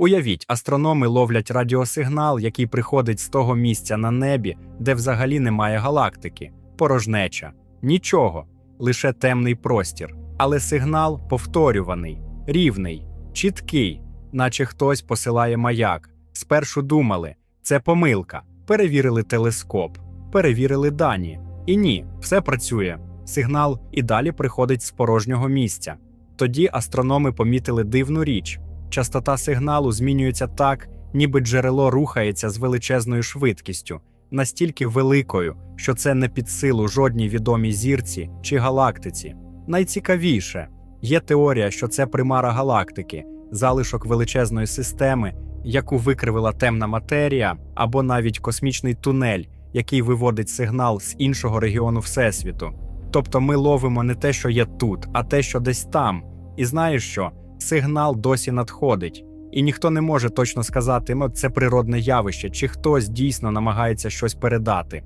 Уявіть, астрономи ловлять радіосигнал, який приходить з того місця на небі, де взагалі немає галактики, порожнеча, нічого, лише темний простір. Але сигнал повторюваний, рівний, чіткий, наче хтось посилає маяк. Спершу думали, це помилка, перевірили телескоп, перевірили дані. І ні, все працює. Сигнал і далі приходить з порожнього місця. Тоді астрономи помітили дивну річ. Частота сигналу змінюється так, ніби джерело рухається з величезною швидкістю, настільки великою, що це не під силу жодній відомій зірці чи галактиці. Найцікавіше є теорія, що це примара галактики, залишок величезної системи, яку викривила темна матерія, або навіть космічний тунель, який виводить сигнал з іншого регіону Всесвіту. Тобто ми ловимо не те, що є тут, а те, що десь там. І знаєш що? Сигнал досі надходить, і ніхто не може точно сказати, ну це природне явище, чи хтось дійсно намагається щось передати.